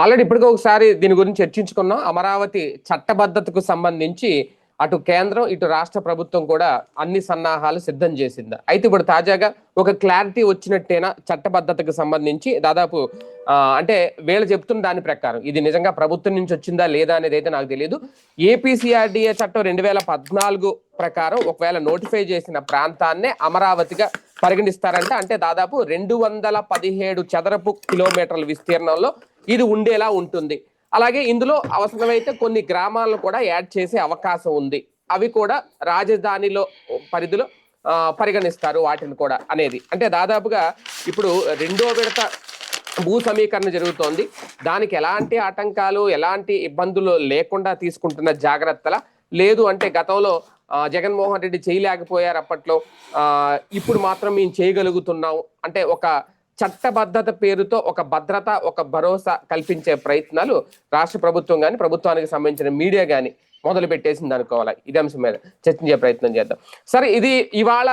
Already ఇప్పటికీ ఒకసారి దీని గురించి చర్చించుకున్నాం. అమరావతి చట్టబద్ధతకు సంబంధించి అటు కేంద్రం ఇటు రాష్ట్ర ప్రభుత్వం కూడా అన్ని సన్నాహాలు సిద్ధం చేసింది. అయితే ఇప్పుడు తాజాగా ఒక క్లారిటీ వచ్చినట్టేనా చట్టబద్ధతకు సంబంధించి? దాదాపు అంటే వీళ్ళు చెప్తున్న దాని ప్రకారం ఇది నిజంగా ప్రభుత్వం నుంచి వచ్చిందా లేదా అనేది అయితే నాకు తెలియదు ఏపీసీఆర్డీఏ చట్టం రెండు వేల పద్నాలుగు ప్రకారం ఒకవేళ నోటిఫై చేసిన ప్రాంతాన్నే అమరావతిగా పరిగణిస్తారంట. అంటే దాదాపు రెండు వందల పదిహేడు చదరపు కిలోమీటర్ల విస్తీర్ణంలో ఇది ఉండేలా ఉంటుంది. అలాగే ఇందులో అవసరమైతే కొన్ని గ్రామాలను కూడా యాడ్ చేసే అవకాశం ఉంది. అవి కూడా రాజధానిలో పరిధిలో పరిగణిస్తారు వాటిని కూడా అనేది. అంటే దాదాపుగా ఇప్పుడు రెండో విడత భూ సమీకరణ జరుగుతోంది. దానికి ఎలాంటి ఆటంకాలు ఎలాంటి ఇబ్బందులు లేకుండా తీసుకుంటున్న జాగ్రత్తల లేదు అంటే గతంలో జగన్మోహన్ రెడ్డి చేయలేకపోయారు అప్పట్లో. ఇప్పుడు మాత్రం మేము చేయగలుగుతున్నాం. అంటే ఒక చట్టబద్ధత పేరుతో ఒక భద్రత ఒక భరోసా కల్పించే ప్రయత్నాలు రాష్ట్ర ప్రభుత్వం కానీ ప్రభుత్వానికి సంబంధించిన మీడియా కానీ మొదలు పెట్టేసింది అనుకోవాలి. ఇది అంశం మీద చర్చించే ప్రయత్నం చేద్దాం. సరే ఇది ఇవాళ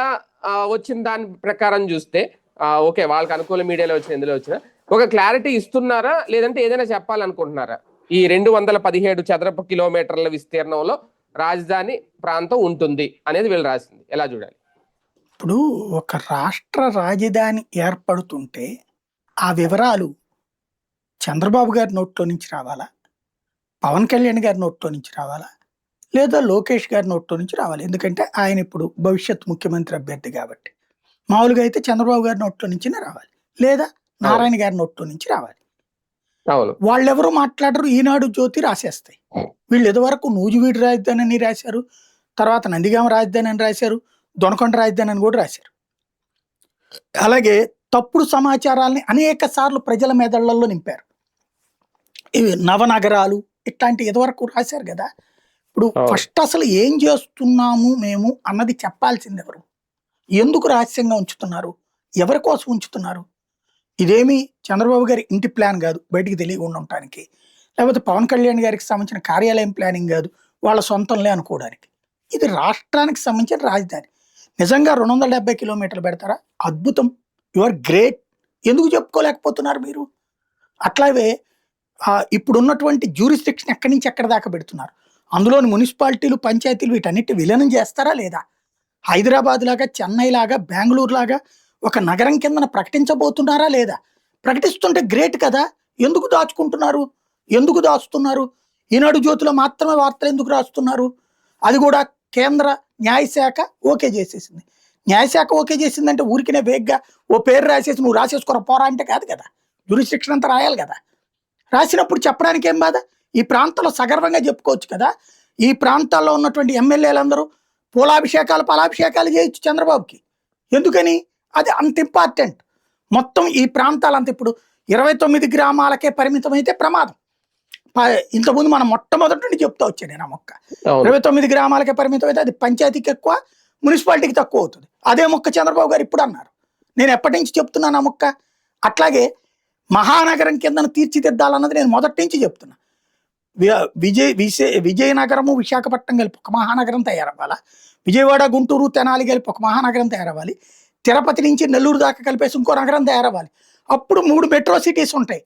వచ్చిన దాని ప్రకారం చూస్తే ఓకే వాళ్ళకి అనుకూల మీడియాలో వచ్చిన ఎందులో వచ్చిన ఒక క్లారిటీ ఇస్తున్నారా? లేదంటే ఏదైనా చెప్పాలనుకుంటున్నారా? ఈ రెండు వందల పదిహేడు చదరపు కిలోమీటర్ల విస్తీర్ణంలో రాజధాని ప్రాంతం ఉంటుంది అనేది వీళ్ళు రాసింది. ఎలా చూడాలి? ఇప్పుడు ఒక రాష్ట్ర రాజధాని ఏర్పడుతుంటే ఆ వివరాలు చంద్రబాబు గారి నోట్లో నుంచి రావాలా? పవన్ కళ్యాణ్ గారి నోట్లో నుంచి రావాలా? లేదా లోకేష్ గారి నోట్లో నుంచి రావాలి? ఎందుకంటే ఆయన ఇప్పుడు భవిష్యత్ ముఖ్యమంత్రి అభ్యర్థి కాబట్టి. మామూలుగా అయితే చంద్రబాబు గారి నోట్లో నుంచినే రావాలి. లేదా నారాయణ గారి నోట్లో నుంచి రావాలి. వాళ్ళెవరు మాట్లాడరు ఈనాడు జ్యోతి రాసేస్తాయి. వీళ్ళు ఇదివరకు నూజివీడు రాజధాని అని రాశారు తర్వాత నందిగామ రాజధాని అని రాశారు దొనకొండ రాజధాని అని కూడా రాశారు. అలాగే తప్పుడు సమాచారాల్ని అనేక సార్లు ప్రజల మెదళ్ళలో నింపారు. ఇవి నవనగరాలు ఇట్లాంటి ఇదివరకు రాశారు కదా. ఇప్పుడు. ఫస్ట్ అసలు ఏం చేస్తున్నాము మేము అన్నది చెప్పాల్సింది ఎవరు ఎందుకు రహస్యంగా ఉంచుతున్నారు? ఎవరి కోసం ఉంచుతున్నారు? ఇదేమి చంద్రబాబు గారి ఇంటి ప్లాన్ కాదు బయటికి తెలియకుండా ఉండటానికి. లేకపోతే పవన్ కళ్యాణ్ గారికి సంబంధించిన కార్యాలయం ప్లానింగ్ కాదు వాళ్ళ సొంతంలే అనుకోవడానికి. ఇది రాష్ట్రానికి సంబంధించిన రాజధాని. నిజంగా రెండు వందల డెబ్బై కిలోమీటర్లు పెడతారా? అద్భుతం. యు ఆర్ గ్రేట్ ఎందుకు చెప్పుకోలేకపోతున్నారు మీరు? అట్లాగే ఇప్పుడున్నటువంటి జ్యూరిస్డిక్షన్ ఎక్కడి నుంచి ఎక్కడి దాకా పెడుతున్నారు? అందులోని మున్సిపాలిటీలు పంచాయతీలు వీటన్నిటి విలీనం చేస్తారా లేదా? హైదరాబాద్ లాగా చెన్నై లాగా బెంగళూరు లాగా ఒక నగరం కిందన ప్రకటించబోతున్నారా లేదా? ప్రకటిస్తుంటే గ్రేట్ కదా. ఎందుకు దాచుకుంటున్నారు? ఎందుకు దాచుతున్నారు ఈనాడు జ్యోతిలో మాత్రమే వార్తలు ఎందుకు రాస్తున్నారు? అది కూడా కేంద్ర న్యాయశాఖ ఓకే చేసేసింది. న్యాయశాఖ ఓకే చేసిందంటే ఊరికినే వేగ్గా ఓ పేరు రాసేసి నువ్వు రాసేసుకోరా పోరా అంటే కాదు కదా. జ్యూరిస్డిక్షన్ అంతా రాయాలి కదా. రాసినప్పుడు చెప్పడానికి ఏం బాధ? ఈ ప్రాంతంలో సగర్వంగా చెప్పుకోవచ్చు కదా. ఈ ప్రాంతాల్లో ఉన్నటువంటి ఎమ్మెల్యేలందరూ పూలాభిషేకాలు పలాభిషేకాలు చేయొచ్చు చంద్రబాబుకి. ఎందుకని? అది అంత ఇంపార్టెంట్ మొత్తం ఈ ప్రాంతాలంతా ఇప్పుడు ఇరవై తొమ్మిది గ్రామాలకే పరిమితమైతే ప్రమాదం. ఇంతకుముందు మనం మొట్టమొదటి నుండి చెప్తా వచ్చాను నేను ఆ మొక్క. ఇరవై తొమ్మిది గ్రామాలకే పరిమితం అయితే అది పంచాయతీకి ఎక్కువ మున్సిపాలిటీకి తక్కువ అవుతుంది. అదే మొక్క చంద్రబాబు గారు ఇప్పుడు అన్నారు. నేను ఎప్పటి నుంచి చెప్తున్నాను ఆ మొక్క? అట్లాగే మహానగరం కిందన తీర్చిదిద్దాలన్నది నేను మొదటి నుంచి చెప్తున్నా. విజయ్ విజయ విజయనగరము విశాఖపట్నం కలిపి ఒక మహానగరం తయారవ్వాలా? విజయవాడ గుంటూరు తెనాలి కలిపి ఒక మహానగరం తయారవ్వాలి. తిరుపతి నుంచి నెల్లూరు దాకా కలిపేసి ఇంకో నగరం తయారవ్వాలి. అప్పుడు మూడు మెట్రో సిటీస్ ఉంటాయి.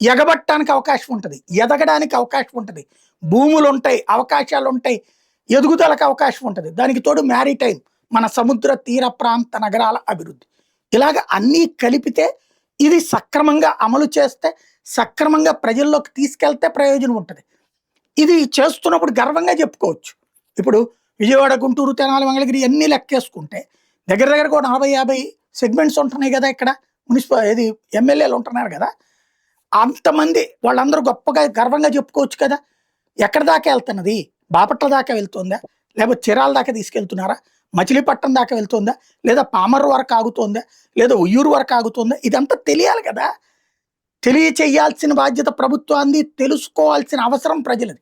ఎగబట్టడానికి అవకాశం ఉంటుంది ఎదగడానికి అవకాశం ఉంటుంది భూములు ఉంటాయి అవకాశాలు ఉంటాయి ఎదుగుదలకు అవకాశం ఉంటుంది. దానికి తోడు మ్యారిటైమ్ మన సముద్ర తీర ప్రాంత నగరాల అభివృద్ధి. ఇలాగ అన్నీ కలిపితే ఇది సక్రమంగా అమలు చేస్తే సక్రమంగా ప్రజల్లోకి తీసుకెళ్తే ప్రయోజనం ఉంటుంది. ఇది చేస్తున్నప్పుడు గర్వంగా చెప్పుకోవచ్చు. ఇప్పుడు విజయవాడ గుంటూరు తెనాలి మంగళగిరి అన్నీ లెక్కేసుకుంటే దగ్గర దగ్గర కూడా నలభై యాభై సెగ్మెంట్స్ ఉంటున్నాయి కదా ఇక్కడ. మున్సిపల్ ఇది ఎమ్మెల్యేలు ఉంటున్నారు కదా. అంతమంది వాళ్ళందరూ గొప్పగా గర్వంగా చెప్పుకోవచ్చు కదా. ఎక్కడి దాకా వెళ్తున్నది? బాపట్ల దాకా వెళ్తుందా? లేకపోతే చిరాల దాకా తీసుకెళ్తున్నారా? మచిలీపట్నం దాకా వెళ్తుందా? లేదా పామర్ వరకు ఆగుతుందా? లేదా ఉయ్యూరు వరకు ఆగుతుందా? ఇదంతా తెలియాలి కదా. తెలియచేయాల్సిన బాధ్యత ప్రభుత్వాన్ని తెలుసుకోవాల్సిన అవసరం ప్రజలది.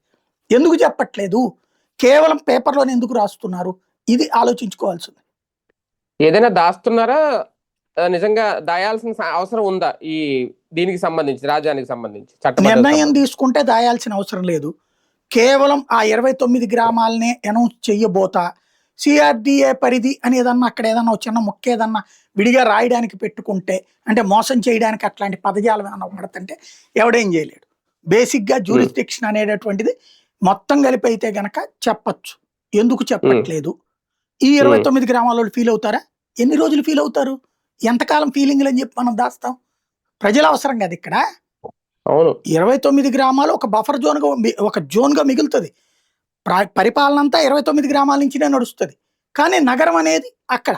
ఎందుకు చెప్పట్లేదు? కేవలం పేపర్లోనే ఎందుకు రాస్తున్నారు? ఇది ఆలోచించుకోవాల్సింది. ఏదైనా దాస్తున్నారా? నిజంగా దాయాల్సిన అవసరం ఉందా? ఈ దీనికి సంబంధించి రాజధానికి సంబంధించి నిర్ణయం? తీసుకుంటే దాయాల్సిన అవసరం లేదు. కేవలం ఆ ఇరవై తొమ్మిది గ్రామాలనే అనౌన్స్ చెయ్యబోతా. సిఆర్డిఏ పరిధి అని ఏదన్నా అక్కడ ఏదన్నా చిన్న మొక్క ఏదన్నా విడిగా రాయడానికి పెట్టుకుంటే అంటే మోసం చేయడానికి అట్లాంటి పదజాలం ఏమన్నా పడుతుంటే ఎవడేం చేయలేడు. బేసిక్గా జ్యూరిస్డిక్షన్ అనేటటువంటిది మొత్తం కలిపి అయితే గనక చెప్పచ్చు. ఎందుకు చెప్పట్లేదు? ఈ ఇరవై Hmm. తొమ్మిది గ్రామాల వాళ్ళు ఫీల్ అవుతారా? ఎన్ని రోజులు ఫీల్ అవుతారు? ఎంతకాలం ఫీలింగ్లు అని చెప్పి మనం దాస్తాం? ప్రజల అవసరం కదా ఇక్కడ? అవును. ఇరవై తొమ్మిది గ్రామాలు ఒక బఫర్ జోన్గా మి- ఒక జోన్గా మిగులుతుంది. ప్ర- పరిపాలన అంతా ఇరవై తొమ్మిది గ్రామాల నుంచినే నడుస్తుంది. కానీ నగరం అనేది అక్కడ.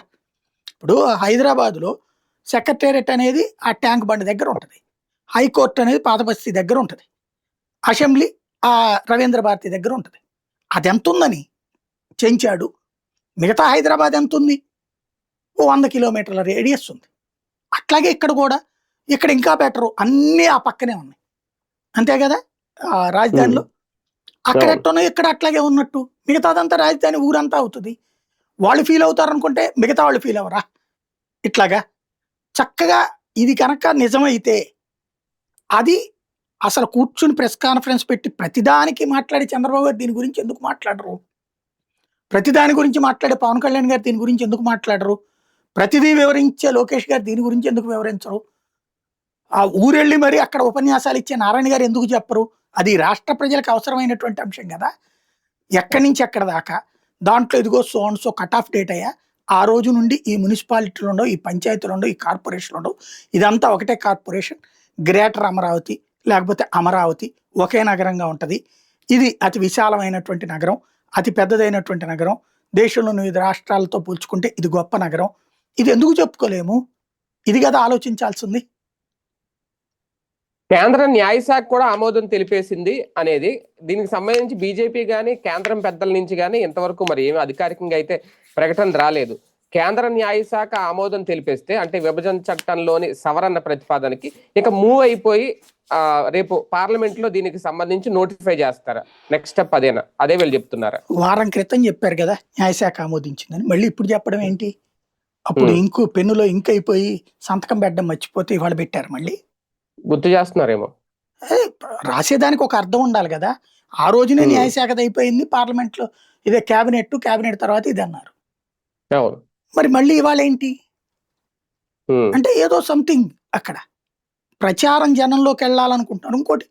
ఇప్పుడు హైదరాబాద్లో సెక్రటేరియట్ అనేది ఆ ట్యాంక్ బండ్ దగ్గర ఉంటుంది. హైకోర్టు అనేది పాతబస్తీ దగ్గర ఉంటుంది. అసెంబ్లీ ఆ రవీంద్ర భారతి దగ్గర ఉంటుంది. అది ఎంత ఉందని చెంచాడు. మిగతా హైదరాబాద్ ఎంత ఉంది ఓ వంద కిలోమీటర్ల రేడియస్ ఉంది. అట్లాగే ఇక్కడ కూడా ఇక్కడ ఇంకా బెటరు అన్నీ ఆ పక్కనే ఉన్నాయి. అంతే కదా? ఆ రాజధానిలో. అక్కడ. ఎట్టున్నాయి ఇక్కడ అట్లాగే ఉన్నట్టు. మిగతాదంతా రాజధాని ఊరంతా అవుతుంది. వాళ్ళు ఫీల్ అవుతారు అనుకుంటే మిగతా వాళ్ళు ఫీల్ అవరా ఇట్లాగా. చక్కగా ఇది కనుక నిజమైతే అది అసలు కూర్చుని ప్రెస్ కాన్ఫరెన్స్ పెట్టి ప్రతిదానికి మాట్లాడి చంద్రబాబు గారు దీని గురించి ఎందుకు మాట్లాడరు? ప్రతిదాని గురించి మాట్లాడే పవన్ కళ్యాణ్ గారు దీని గురించి ఎందుకు మాట్లాడరు? ప్రతిదీ వివరించే లోకేష్ గారు దీని గురించి ఎందుకు వివరించరు? ఆ ఊరెళ్ళి మరి అక్కడ ఉపన్యాసాలు ఇచ్చే నారాయణ గారు ఎందుకు చెప్పరు? అది రాష్ట్ర ప్రజలకు అవసరమైనటువంటి అంశం కదా. ఎక్కడి నుంచి ఎక్కడ దాకా? దాంట్లో ఇదిగో so and so cut off date అయ్యా. ఆ రోజు నుండి ఈ మున్సిపాలిటీలు ఉండవు ఈ పంచాయతీలు ఉండవు ఈ కార్పొరేషన్లు ఉండవు. ఇదంతా ఒకటే కార్పొరేషన్. గ్రేటర్ అమరావతి లేకపోతే అమరావతి ఒకే నగరంగా ఉంటుంది. ఇది అతి విశాలమైనటువంటి నగరం అతి పెద్దదైనటువంటి నగరం. దేశంలోని వివిధ రాష్ట్రాలతో పోల్చుకుంటే ఇది గొప్ప నగరం. ఇది ఎందుకు చెప్పుకోలేము? ఇది కదా ఆలోచించాల్సింది. కేంద్ర న్యాయశాఖ కూడా ఆమోదం తెలిపేసింది అనేది. దీనికి సంబంధించి బీజేపీ గానీ కేంద్రం పెద్దల నుంచి గానీ ఇంతవరకు మరి ఏమి అధికారికంగా అయితే ప్రకటన రాలేదు. కేంద్ర న్యాయశాఖ ఆమోదం తెలిపేస్తే అంటే విభజన చట్టంలోని సవరణ ప్రతిపాదనకి ఇక మూవ్ అయిపోయి ఆ, రేపు పార్లమెంట్లో దీనికి సంబంధించి నోటిఫై చేస్తారా? నెక్స్ట్ స్టెప్ అదేనా? అదే వీళ్ళు చెప్తున్నారా? వారం క్రితం చెప్పారు కదా న్యాయశాఖ ఆమోదించిందని. మళ్ళీ ఇప్పుడు చెప్పడం ఏంటి? అప్పుడు. ఇంకు పెన్నులో ఇంక్ అయిపోయి సంతకం పెట్టడం మర్చిపోతే ఇవాళ పెట్టారు మళ్ళీ. గుర్తు చేస్తున్నారేమో. రాసేదానికి ఒక అర్థం ఉండాలి కదా. ఆ రోజునే. న్యాయశాఖది అయిపోయింది పార్లమెంట్లో ఇదే క్యాబినెట్ క్యాబినెట్ తర్వాత ఇది అన్నారు. మరి మళ్ళీ ఇవాళ ఏంటి? అంటే ఏదో సంథింగ్ అక్కడ. ప్రచారం జనంలోకి వెళ్ళాలనుకుంటున్నారు. ఇంకోటి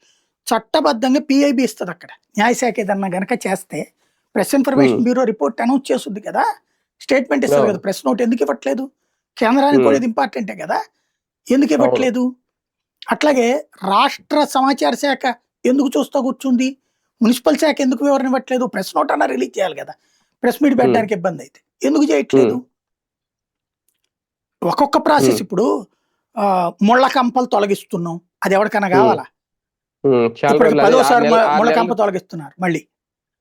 చట్టబద్ధంగా పిఐబి ఇస్తుంది అక్కడ. న్యాయశాఖ ఏదన్నా గనక చేస్తే press information. Bureau report announce చేస్తుంది కదా. స్టేట్మెంట్ అవును. కదా. ప్రెస్ నోట్ ఎందుకు ఇవ్వట్లేదు? కేంద్రానికి. కూడా ఇది ఇంపార్టెంటే కదా. ఎందుకు ఇవ్వట్లేదు? అట్లాగే రాష్ట్ర సమాచార శాఖ ఎందుకు చూస్తూ కూర్చుంది? మున్సిపల్ శాఖ ఎందుకు వివరణ ఇవ్వట్లేదు? ప్రెస్ నోట్ అన్నా రిలీజ్ చేయాలి కదా. ప్రెస్ మీట్ పెట్టడానికి ఇబ్బంది అయితే. ఎందుకు చేయట్లేదు? ఒక్కొక్క ప్రాసెస్ Hmm. ఇప్పుడు ముళ్ళ కంపలు తొలగిస్తున్నాం. అది ఎవరికైనా కావాలా? పదోసారి ముళ్ళ కంప తొలగిస్తున్నారు మళ్ళీ.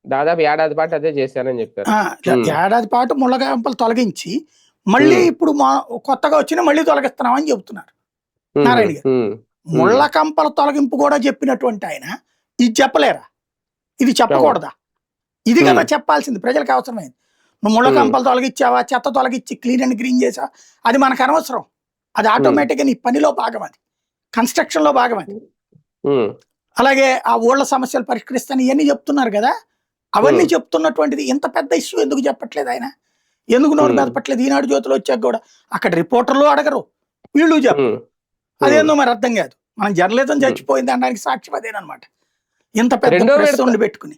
దాదాపు ఏడాది పాటు అదే చేశానని చెప్పారు. Hmm. ఏడాది పాటు ముళ్ళ కంపలు తొలగించి మళ్ళీ Hmm. ఇప్పుడు మా కొత్తగా వచ్చిన మళ్ళీ తొలగిస్తున్నాం అని చెబుతున్నారు నారాయణ గారు. ముళ్ళ కంపల తొలగింపు కూడా చెప్పినటువంటి ఆయన ఇది చెప్పలేరా? ఇది చెప్పకూడదా? ఇది కదా. చెప్పాల్సింది ప్రజలకు అవసరమైంది. నువ్వు ముళ్ళ. కంపలు తొలగించావా చెత్త తొలగించి క్లీన్ అండ్ గ్రీన్ చేసావా? అది మనకు అనవసరం. అది ఆటోమేటిక్గా నీ పనిలో భాగం అది. కన్స్ట్రక్షన్లో భాగం అది. అలాగే ఆ ఊళ్ళ సమస్యలు పరిష్కరిస్తాను ఇవన్నీ చెప్తున్నారు కదా. అవన్నీ. చెప్తున్నటువంటిది ఇంత పెద్ద ఇష్యూ ఎందుకు చెప్పట్లేదు ఆయన? ఎందుకు నోరు. మెదపట్లేదు? ఈనాడు జ్యోతిలో వచ్చాక కూడా. అక్కడ రిపోర్టర్లు అడగరు. వీళ్ళు చెప్పరు. అదేందో మరి అర్థం కాదు. మనం జర్నలిజం Hmm. చచ్చిపోయింది అనడానికి సాక్ష్యం అదేనమాట ఇంత పెద్ద పెట్టుకుని.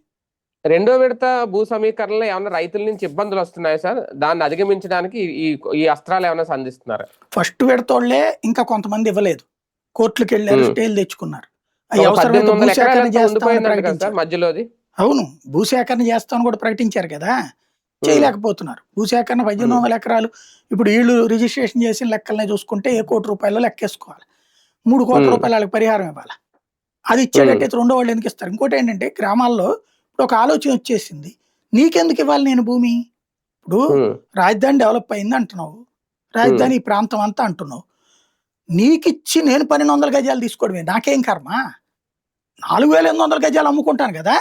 రెండో విడత భూ సమీకరణలో ఏమైనా రైతుల నుంచి ఇబ్బందులు వస్తున్నాయి సార్? దాన్ని అధిగమించడానికి ఈ ఈ అస్త్రాలు ఏమైనా సంధిస్తున్నారా? ఫస్ట్ విడతోళ్ళే ఇంకా కొంతమంది ఇవ్వలేదు. కోర్టులకు వెళ్ళారు Hmm. స్టేలు తెచ్చుకున్నారు. మధ్యలోది. అవును భూసేకరణ చేస్తామని కూడా ప్రకటించారు కదా. చేయలేకపోతున్నారు. భూసేకరణ పద్దెనిమిది వందల ఎకరాలు. ఇప్పుడు వీళ్ళు రిజిస్ట్రేషన్ చేసిన లెక్కలనే చూసుకుంటే ఏ కోటి రూపాయలు లెక్కేసుకోవాలి. మూడు కోట్ల. రూపాయలు వాళ్ళకి పరిహారం ఇవ్వాలి. అది ఇచ్చేటట్టయితే రెండో వాళ్ళు ఎందుకు ఇస్తారు? ఇంకోటి ఏంటంటే గ్రామాల్లో ఇప్పుడు ఒక ఆలోచన వచ్చేసింది. నీకెందుకు ఇవ్వాలి నేను భూమి? ఇప్పుడు రాజధాని డెవలప్ అయింది అంటున్నావు. రాజధాని ఈ ప్రాంతం అంతా అంటున్నావు. నీకిచ్చి నేను పన్నెండు వందల గజాలు తీసుకోవడమే. నాకేం కర్మ? నాలుగు వేల ఎనిమిది వందల గజాలు అమ్ముకుంటాను కదా?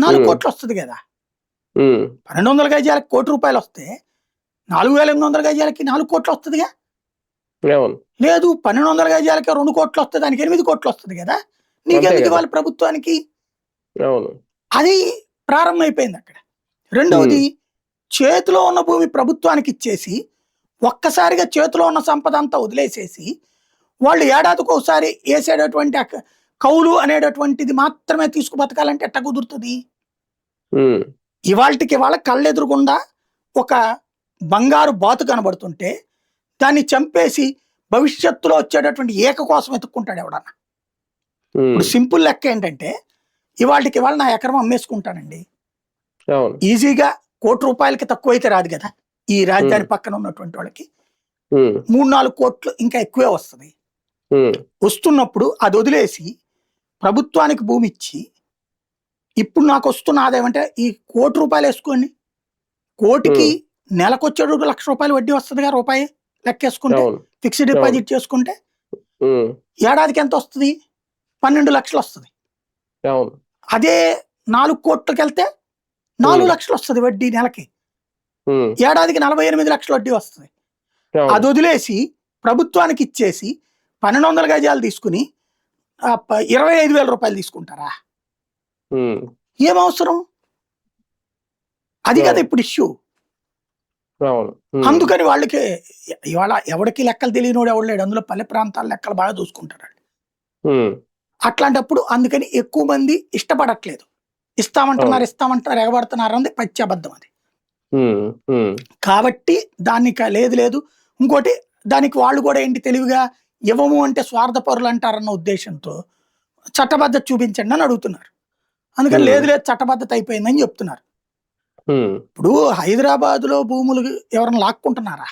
నాలుగు. కోట్లు వస్తుంది కదా? పన్నెండు వందల గజాలకి కోటి రూపాయలు వస్తే నాలుగు వేల ఎనిమిది వందల గజాలకి నాలుగు కోట్లు వస్తుందిగా? లేదు పన్నెండు వందల గజాలకి రెండు కోట్లు వస్తుంది దానికి ఎనిమిది కోట్లు వస్తుంది కదా? నీకెందుకు కదా. ఇవ్వాలి ప్రభుత్వానికి? అది ప్రారంభమైపోయింది అక్కడ. రెండవది చేతిలో ఉన్న భూమి ప్రభుత్వానికి ఇచ్చేసి ఒక్కసారిగా చేతిలో ఉన్న సంపద అంతా వదిలేసేసి వాళ్ళు ఏడాదికి ఒకసారి వేసేటటువంటి కౌలు అనేటటువంటిది మాత్రమే తీసుకు బతకాలంటే ఎట్ట కుదురుతుంది? ఇవాళకి ఇవాళ కళ్ళెదురుగుండా ఒక బంగారు బాతు కనబడుతుంటే దాన్ని చంపేసి భవిష్యత్తులో వచ్చేటటువంటి ఏక కోసం ఎత్తుక్కుంటాడు ఎవడన్నా. ఇప్పుడు సింపుల్ లెక్క ఏంటంటే ఇవాళకి ఇవాళ నా ఎకరం అమ్మేసుకుంటానండి. ఈజీగా కోటి రూపాయలకి తక్కువ అయితే రాదు కదా ఈ రాజధాని పక్కన ఉన్నటువంటి వాళ్ళకి. మూడు నాలుగు కోట్లు ఇంకా ఎక్కువే వస్తుంది. వస్తున్నప్పుడు అది వదిలేసి ప్రభుత్వానికి భూమి ఇచ్చి ఇప్పుడు నాకు వస్తున్న ఆదాయం అంటే ఈ కోటి రూపాయలు వేసుకోండి. కోటికి నెలకు వచ్చేటప్పుడు లక్ష రూపాయలు వడ్డీ వస్తుందిగా రూపాయి లెక్కేసుకుంటే. ఫిక్స్డ్ డిపాజిట్ చేసుకుంటే ఏడాదికి ఎంత వస్తుంది? పన్నెండు లక్షలు వస్తుంది. అదే నాలుగు కోట్లకి వెళ్తే నాలుగు. లక్షలు వస్తుంది వడ్డీ నెలకి. ఏడాదికి నలభై ఎనిమిది లక్షల వడ్డీ వస్తుంది. అది వదిలేసి ప్రభుత్వానికి ఇచ్చేసి పన్నెండు వందల గజాలు తీసుకుని ఇరవై ఐదు వేల రూపాయలు తీసుకుంటారా? ఏం అవసరం? అది కదా. ఇప్పుడు ఇష్యూ. అందుకని వాళ్ళకి ఇవాళ ఎవడికి లెక్కలు తెలియనోడు ఎవడు లేడు. అందులో పల్లె ప్రాంతాల లెక్కలు బాగా చూసుకుంటారు అట్లాంటప్పుడు అందుకని ఎక్కువ మంది ఇష్టపడట్లేదు. ఇస్తామంటున్నారు ఇస్తామంటున్నారు ఎగబడుతున్నారు అది. ఉమ్, ఉమ్, కాబట్టి దాన్ని క- లేదు లేదు. ఇంకోటి దానికి వాళ్ళు కూడా ఏంటి తెలివిగా ఇవ్వము అంటే స్వార్థపరులు అంటారన్న ఉద్దేశంతో చట్టబద్ధత చూపించండి అని అడుగుతున్నారు. అందుకని. లేదు లేదు చట్టబద్ధత అయిపోయిందని చెప్తున్నారు. ఇప్పుడు హైదరాబాద్లో భూములు ఎవరైనా లాక్కుంటున్నారా?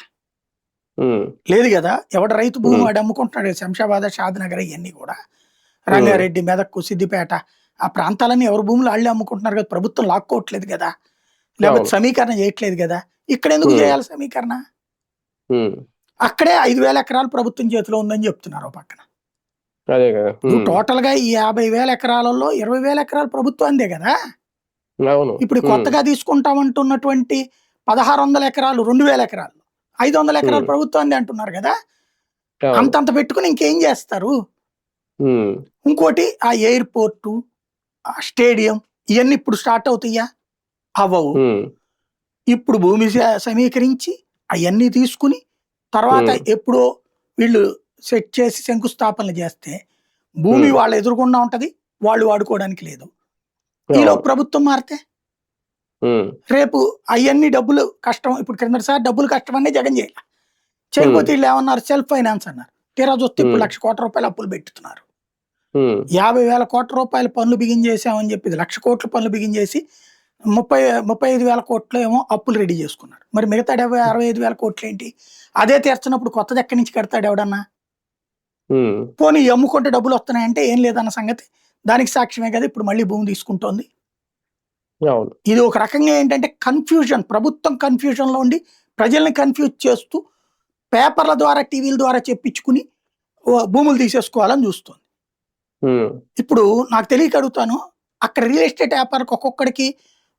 లేదు కదా? ఎవడ రైతు భూమి. వాడు అమ్ముకుంటున్నాడు? శంషాబాద్ షాద్నగర్ ఇవన్నీ కూడా. రంగారెడ్డి మెదక్కు సిద్దిపేట ఆ ప్రాంతాలన్నీ ఎవరి భూములు వాళ్ళే అమ్ముకుంటున్నారు కదా? ప్రభుత్వం లాక్కోవట్లేదు కదా? లేకపోతే. సమీకరణ చేయట్లేదు కదా? ఇక్కడ ఎందుకు. చేయాలి సమీకరణ? అక్కడే ఐదు వేల ఎకరాలు ప్రభుత్వం చేతిలో ఉందని చెప్తున్నారు పక్కన. టోటల్గా ఈ యాభై వేల ఎకరాలలో ఇరవై వేల ఎకరాలు ప్రభుత్వాందే కదా? ఇప్పుడు కొత్తగా తీసుకుంటామంటున్నటువంటి పదహారు వందల ఎకరాలు రెండు వేల ఎకరాలు ఐదు వందల ఎకరాలు. ప్రభుత్వాందే అంటున్నారు కదా. అంతంత పెట్టుకుని ఇంకేం చేస్తారు? ఇంకోటి ఆ ఎయిర్పోర్టు ఆ స్టేడియం ఇవన్నీ ఇప్పుడు స్టార్ట్ అవుతాయా? అవ్వవు. ఇప్పుడు భూమి సమీకరించి అవన్నీ తీసుకుని తర్వాత. ఎప్పుడో వీళ్ళు సెట్ చేసి శంకుస్థాపనలు చేస్తే భూమి. వాళ్ళ ఎదురుకుండా ఉంటది వాళ్ళు వాడుకోవడానికి లేదు. ఈలో. ప్రభుత్వం మారితే రేపు అవన్నీ డబ్బులు కష్టం ఇప్పుడు క్రిందసారి డబ్బులు కష్టం అనే జగన్ చేయాలి. చేయకపోతే వీళ్ళు ఏమన్నారు? సెల్ఫ్ ఫైనాన్స్ అన్నారు. తీరా చూస్తే ఇప్పుడు. లక్ష కోట్ల రూపాయలు అప్పులు పెట్టుతున్నారు. యాభై వేల కోట్ల రూపాయల పనులు బిగించేసామని చెప్పి లక్ష కోట్ల పనులు బిగించేసి ముప్పై ముప్పై ఐదు వేల కోట్లు ఏమో అప్పులు రెడీ చేసుకున్నాడు మరి మిగతా డెబ్బై అరవై ఐదు వేల కోట్లు ఏంటి? అదే తీర్చినప్పుడు కొత్తది ఎక్కడి నుంచి కడతాడు ఎవడన్నా? పోనీ అమ్ముకుంటే డబ్బులు వస్తున్నాయంటే ఏం లేదన్న సంగతి. దానికి సాక్ష్యమే కదా ఇప్పుడు మళ్ళీ భూమి తీసుకుంటోంది. ఇది ఒక రకంగా ఏంటంటే కన్ఫ్యూజన్ ప్రభుత్వం కన్ఫ్యూజన్లో ఉండి ప్రజల్ని కన్ఫ్యూజ్ చేస్తూ పేపర్ల ద్వారా టీవీల ద్వారా చెప్పించుకుని భూములు తీసేసుకోవాలని చూస్తుంది. ఇప్పుడు నాకు తెలియక అడుగుతాను అక్కడ రియల్ ఎస్టేట్ వ్యాపారికి ఒక్కొక్కడికి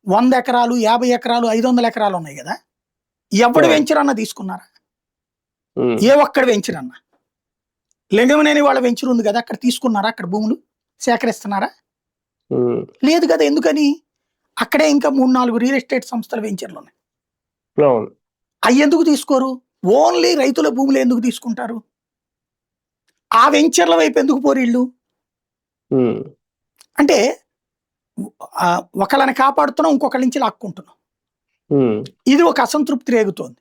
వంద ఎకరాలు యాభై ఎకరాలు ఐదు వందల ఎకరాలు ఉన్నాయి కదా. ఎవడు. వెంచర్ అన్న తీసుకున్నారా? ఏ ఒక్కడు వెంచర్ అన్న? లింగమనేని వాళ్ళ వెంచర్ ఉంది కదా అక్కడ తీసుకున్నారా అక్కడ భూములు? సేకరిస్తున్నారా? లేదు కదా ఎందుకని? అక్కడే ఇంకా మూడు నాలుగు రియల్ ఎస్టేట్ సంస్థల వెంచర్లు ఉన్నాయి. అవి ఎందుకు తీసుకోరు? ఓన్లీ రైతుల భూములు ఎందుకు తీసుకుంటారు? ఆ వెంచర్ల వైపు ఎందుకు పోరు వీళ్ళు? ఉమ్, అంటే ఒకళ్ళని కాపాడుతున్నాం ఇంకొకళ్ళ నుంచి లాక్కుంటున్నాం. ఇది ఒక అసంతృప్తి రేగుతోంది.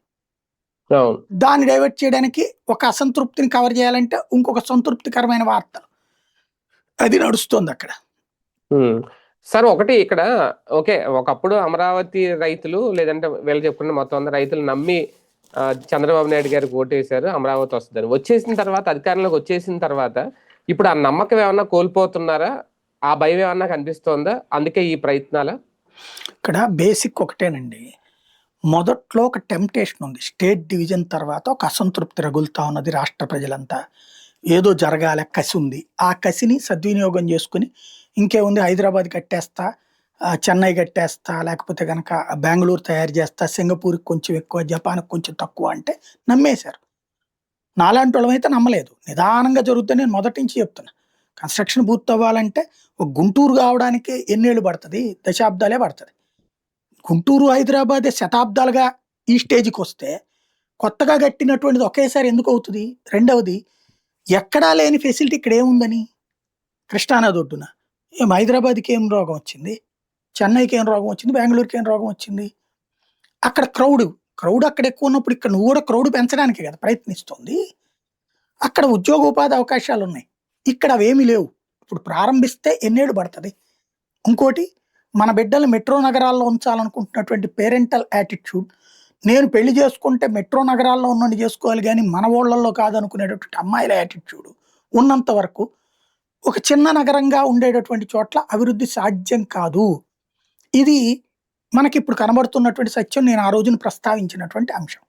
దాన్ని డైవర్ట్ చేయడానికి ఒక అసంతృప్తిని కవర్ చేయాలంటే ఇంకొక సంతృప్తికరమైన వార్తలు అది నడుస్తోంది అక్కడ. సార్ ఒకటి ఇక్కడ ఓకే ఒకప్పుడు అమరావతి రైతులు లేదంటే వీళ్ళు చెప్పుకున్న మొత్తం అందరు రైతులు నమ్మి చంద్రబాబు నాయుడు గారికి ఓటేశారు అమరావతి వస్తుందని. వచ్చేసిన తర్వాత అధికారంలోకి వచ్చేసిన తర్వాత ఇప్పుడు ఆ నమ్మకం ఏమన్నా కోల్పోతున్నారా? ఆ భయం ఏమన్నా కనిపిస్తోందా? అందుకే ఈ ప్రయత్నాల? ఇక్కడ బేసిక్ ఒకటేనండి. మొదట్లో ఒక టెంప్టేషన్ ఉంది. స్టేట్ డివిజన్ తర్వాత ఒక అసంతృప్తి రగులుతా ఉన్నది రాష్ట్ర ప్రజలంతా. ఏదో జరగాల కసి ఉంది. ఆ కసిని సద్వినియోగం చేసుకుని ఇంకేముంది? హైదరాబాద్ కట్టేస్తా చెన్నై కట్టేస్తా లేకపోతే కనుక బెంగళూరు తయారు చేస్తా సింగపూర్కి కొంచెం ఎక్కువ జపాన్కి కొంచెం తక్కువ అంటే నమ్మేశారు. నాలాంటి వాళ్ళమైతే నమ్మలేదు. నిదానంగా జరుగుతుంది నేను మొదటి నుంచి చెప్తున్నా. కన్స్ట్రక్షన్ పూర్తి అవ్వాలంటే ఒక గుంటూరు కావడానికి ఎన్నేళ్ళు పడుతుంది? దశాబ్దాలే పడుతుంది. గుంటూరు హైదరాబాద్ శతాబ్దాలుగా ఈ స్టేజ్కి వస్తే కొత్తగా కట్టినటువంటిది ఒకేసారి ఎందుకు అవుతుంది? రెండవది ఎక్కడా లేని ఫెసిలిటీ ఇక్కడ ఏముందని కృష్ణానది ఒడ్డున. ఏం హైదరాబాద్కి ఏం రోగం వచ్చింది? చెన్నైకి ఏం రోగం వచ్చింది? బెంగళూరుకి ఏం రోగం వచ్చింది? అక్కడ క్రౌడ్ క్రౌడ్ అక్కడ ఎక్కువ ఉన్నప్పుడు ఇక్కడ నువ్వు కూడా క్రౌడ్ పెంచడానికే కదా ప్రయత్నిస్తుంది. అక్కడ ఉద్యోగ ఉపాధి అవకాశాలు ఉన్నాయి. ఇక్కడ అవేమీ లేవు. ఇప్పుడు ప్రారంభిస్తే ఎన్నేళ్ళు పడుతుంది? ఇంకోటి మన బిడ్డలు మెట్రో నగరాల్లో ఉంచాలనుకుంటున్నటువంటి పేరెంటల్ యాటిట్యూడ్ నేను పెళ్ళి చేసుకుంటే మెట్రో నగరాల్లో ఉన్నది చేసుకోవాలి కానీ మన ఊళ్ళల్లో కాదనుకునేటటువంటి అమ్మాయిల యాటిట్యూడ్ ఉన్నంత వరకు ఒక చిన్న నగరంగా ఉండేటటువంటి చోట్ల అభివృద్ధి సాధ్యం కాదు. ఇది మనకి ఇప్పుడు కనబడుతున్నటువంటి సత్యం నేను ఆ రోజున ప్రస్తావించినటువంటి అంశం.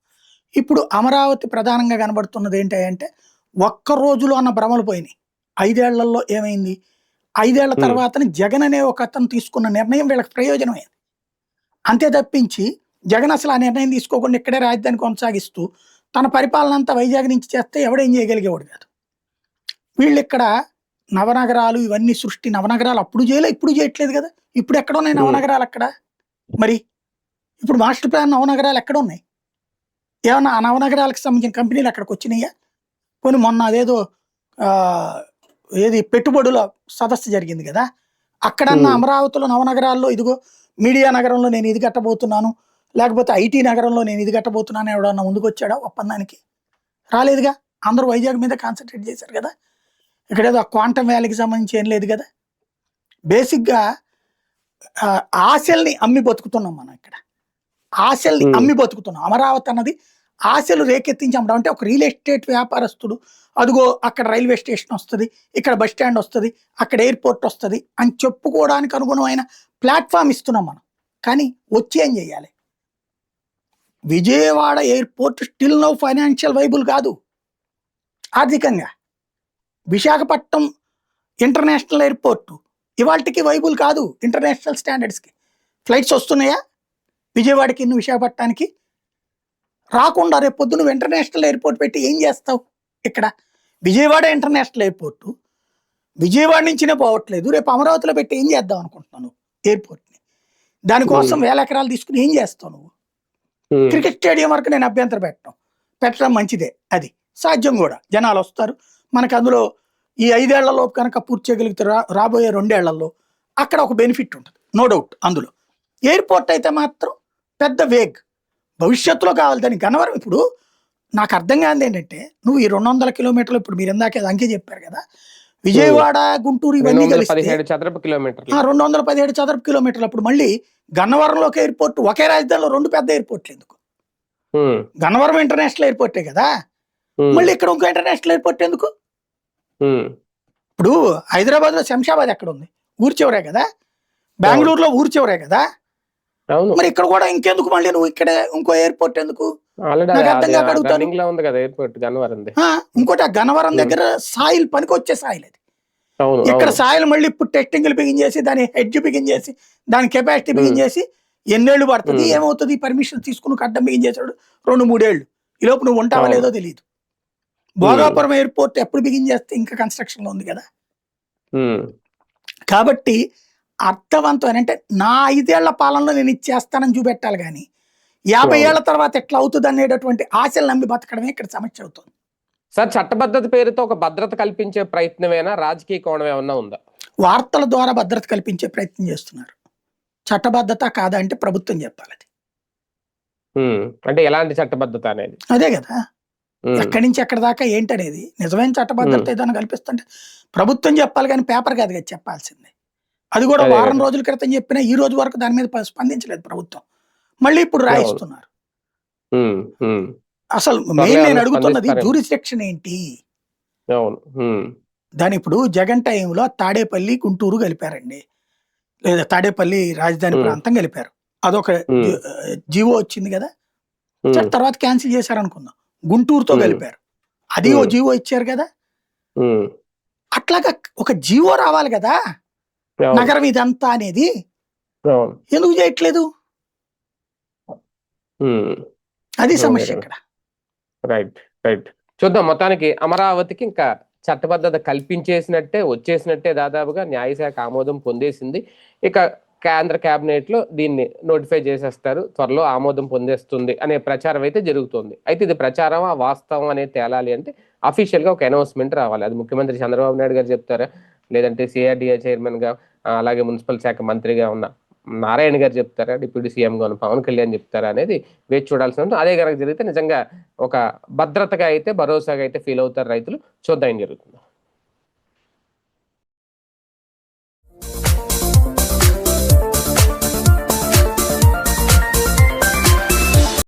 ఇప్పుడు అమరావతి ప్రధానంగా కనబడుతున్నది ఏంటి అంటే ఒక్క రోజులో అన్న భ్రమలు పోయినాయి. ఐదేళ్ళలో ఏమైంది? ఐదేళ్ళ. తర్వాత జగన్ అనే ఒక అతను తీసుకున్న నిర్ణయం వీళ్ళకి ప్రయోజనమైంది. అంతే తప్పించి జగన్ అసలు ఆ నిర్ణయం తీసుకోకుండా ఇక్కడే రాజధాని కొనసాగిస్తూ తన పరిపాలన అంతా వైజాగ్ నుంచి చేస్తే ఎవడేం చేయగలిగేవాడు కాదు. వీళ్ళు ఇక్కడ నవనగరాలు ఇవన్నీ సృష్టి నవనగరాలు అప్పుడు చేయలే ఇప్పుడు చేయట్లేదు కదా. ఇప్పుడు ఎక్కడ ఉన్నాయి. నవనగరాలు అక్కడ? మరి ఇప్పుడు మాస్టర్ ప్లాన్ నవనగరాలు ఎక్కడ ఉన్నాయి? ఏమన్నా ఆ నవనగరాలకు సంబంధించిన కంపెనీలు అక్కడికి వచ్చినాయా? కొన్ని మొన్న అదేదో ఏది పెట్టుబడుల సదస్సు జరిగింది కదా. అక్కడన్న. అమరావతిలో నవనగరాల్లో ఇదిగో మీడియా నగరంలో నేను ఇది కట్టబోతున్నాను లేకపోతే ఐటీ నగరంలో నేను ఇది కట్టబోతున్నాను ఎవడన్నా ముందుకు వచ్చాడా ఒప్పందానికి? రాలేదుగా? అందరూ వైజాగ్ మీద కాన్సన్ట్రేట్ చేశారు కదా? ఇక్కడ ఏదో క్వాంటమ్ వ్యాలీకి సంబంధించి ఏం లేదు కదా? బేసిక్గా ఆశల్ని అమ్మి బతుకుతున్నాం మనం ఇక్కడ. ఆశల్ని Hmm. అమ్మి బతుకుతున్నాం. అమరావతి అన్నది ఆశలు రేకెత్తించి అమ్మడం అంటే ఒక రియల్ ఎస్టేట్ వ్యాపారస్తుడు అదిగో అక్కడ రైల్వే స్టేషన్ వస్తుంది ఇక్కడ బస్ స్టాండ్ వస్తుంది అక్కడ ఎయిర్పోర్ట్ వస్తుంది అని చెప్పుకోవడానికి అనుగుణమైన ప్లాట్ఫామ్ ఇస్తున్నాం మనం. కానీ వచ్చి ఏం చేయాలి? Vijayawada airport still no financial viable కాదు. ఆర్థికంగా. Visakhapatnam international airport. ఇవాళకి వైబుల్ కాదు ఇంటర్నేషనల్ స్టాండర్డ్స్కి. ఫ్లైట్స్ వస్తున్నాయా? విజయవాడకి ఇన్ని విశాఖపట్నానికి? రాకుండా రేపు పొద్దున నువ్వు ఇంటర్నేషనల్ ఎయిర్పోర్ట్ పెట్టి ఏం చేస్తావు ఇక్కడ? Vijayawada international airport. విజయవాడ నుంచినే పోవట్లేదు రేపు అమరావతిలో పెట్టి ఏం చేద్దాం అనుకుంటున్నాను ఎయిర్పోర్ట్ని? దానికోసం వేల ఎకరాలు తీసుకుని ఏం చేస్తావు నువ్వు? క్రికెట్ స్టేడియం వరకు నేను అభ్యంతరం పెట్టడం పెట్టడం మంచిదే అది. సాధ్యం కూడా. జనాలు వస్తారు. మనకు అందులో ఈ ఐదేళ్ళలో కనుక పూర్తి చేయగలిగితే రా రాబోయే రెండేళ్ళలో అక్కడ ఒక బెనిఫిట్ ఉంటుంది. నో డౌట్ అందులో. ఎయిర్పోర్ట్ అయితే మాత్రం పెద్ద వేగ్. భవిష్యత్తులో కావాలి. దాని గన్నవరం ఇప్పుడు నాకు అర్థం కాదు ఏంటంటే నువ్వు ఈ రెండు వందల కిలోమీటర్లు ఇప్పుడు మీరు ఇందాక అంకే చెప్పారు కదా విజయవాడ గుంటూరు ఇవన్నీ ఆ, రెండు వందల పదిహేడు చదరపు కిలోమీటర్లు అప్పుడు మళ్ళీ గన్నవరంలో ఒక ఎయిర్పోర్ట్ ఒకే రాజధానిలో రెండు పెద్ద ఎయిర్పోర్ట్లు ఎందుకు? గన్నవరం ఇంటర్నేషనల్ ఎయిర్పోర్టే కదా? మళ్ళీ ఇక్కడ ఇంకో ఇంటర్నేషనల్ ఎయిర్పోర్ట్ ఎందుకు? ఇప్పుడు హైదరాబాద్లో శంషాబాద్ ఎక్కడ ఉంది ఊరి చివరే కదా? బెంగళూరులో ఊరి చివరే కదా? మరి ఇక్కడ కూడా ఇంకెందుకు మళ్ళీ నువ్వు ఇక్కడ ఇంకో ఎయిర్పోర్ట్ ఎందుకు? అర్థం కాక అడుగుతాను. ఇంకోటి ఆ గన్నవరం. దగ్గర సాయిల్ పనికి వచ్చే సాయిల్ అది. ఇక్కడ. సాయిల్ మళ్ళీ ఇప్పుడు టెస్టింగ్లు బిగించేసి దాని హెడ్జ్ బిగించేసి దాని కెపాసిటీ బిగించేసి ఎన్నేళ్ళు పడుతుంది. ఏమవుతుంది పర్మిషన్ తీసుకుని కట్టం బిగించేసాడు రెండు మూడేళ్ళు ఈ లోపు నువ్వు ఉంటావా. లేదో తెలియదు భోగాపురం ఎయిర్పోర్ట్ ఎప్పుడు బిగించేస్తే ఇంకా కన్స్ట్రక్షన్లో ఉంది కదా కాబట్టి అర్థవంతమైన అంటే నా ఐదేళ్ళ పాలనలో నేను ఇది చేస్తానని చూపెట్టాలి కానీ యాభై. ఏళ్ళ తర్వాత ఎట్లా అవుతుంది అనేటటువంటి ఆశలు నమ్మి బతకడమే ఇక్కడ సమస్య అవుతుంది సార్ చట్టబద్ధత పేరుతో ఒక భద్రత కల్పించే ప్రయత్నమేనా? రాజకీయ కోణం ఏమన్నా ఉందా? వార్తల ద్వారా భద్రత కల్పించే ప్రయత్నం చేస్తున్నారు. చట్టబద్ధత కాదా అంటే ప్రభుత్వం చెప్పాలి అది. అంటే ఎలాంటి చట్టబద్ధత అనేది? అదే కదా. ఎక్కడి నుంచి ఎక్కడి దాకా ఏంటనేది? నిజమైన చట్టబద్ధత ఏదైనా కల్పిస్తుంటే ప్రభుత్వం చెప్పాలి కానీ పేపర్ కాదు కదా చెప్పాల్సింది. అది కూడా వారం. రోజుల క్రితం చెప్పినా ఈ రోజు వరకు దాని మీద స్పందించలేదు ప్రభుత్వం. మళ్ళీ ఇప్పుడు రాయిస్తున్నారు. అసలు మెయిన్ నేను అడుగుతున్నది. జూరిస్డిక్షన్ ఏంటి? దాని ఇప్పుడు జగన్ టైంలో తాడేపల్లి గుంటూరు కలిపారండి లేదా తాడేపల్లి రాజధాని. ప్రాంతం కలిపారు అదొక జీవో వచ్చింది కదా. తర్వాత క్యాన్సిల్ చేశారు అనుకుందాం గుంటూరుతో. కలిపారు అది ఓ. జీవో ఇచ్చారు కదా. అట్లాగా ఒక జీవో రావాలి కదా. నగరం ఇదంతా అనేది. ఎందుకు చేయట్లేదు. అది సమస్య. ఇక్కడ. Right right. చూద్దాం మొత్తానికి అమరావతికి ఇంకా చట్టబద్ధత కల్పించేసినట్టే వచ్చేసినట్టే దాదాపుగా న్యాయశాఖ ఆమోదం పొందేసింది. ఇక కేంద్ర కేబినెట్లో దీన్ని నోటిఫై చేసేస్తారు. త్వరలో ఆమోదం పొందేస్తుంది అనే ప్రచారం అయితే జరుగుతుంది. అయితే ఇది ప్రచారం వాస్తవం అనేది తేలాలి అంటే అఫీషియల్గా ఒక అనౌన్స్మెంట్ రావాలి. అది ముఖ్యమంత్రి చంద్రబాబు నాయుడు గారు చెప్తారా? లేదంటే సిఆర్డిఏ చైర్మన్గా అలాగే మున్సిపల్ శాఖ మంత్రిగా ఉన్న నారాయణ గారు చెప్తారా? డిప్యూటీ సీఎం గా పవన్ కళ్యాణ్ చెప్తారా అనేది వేచి చూడాల్సిన అదే కనుక జరిగితే నిజంగా ఒక భద్రతగా అయితే భరోసాగా అయితే ఫీల్ అవుతారు రైతులు. చూద్దాం జరుగుతుంది.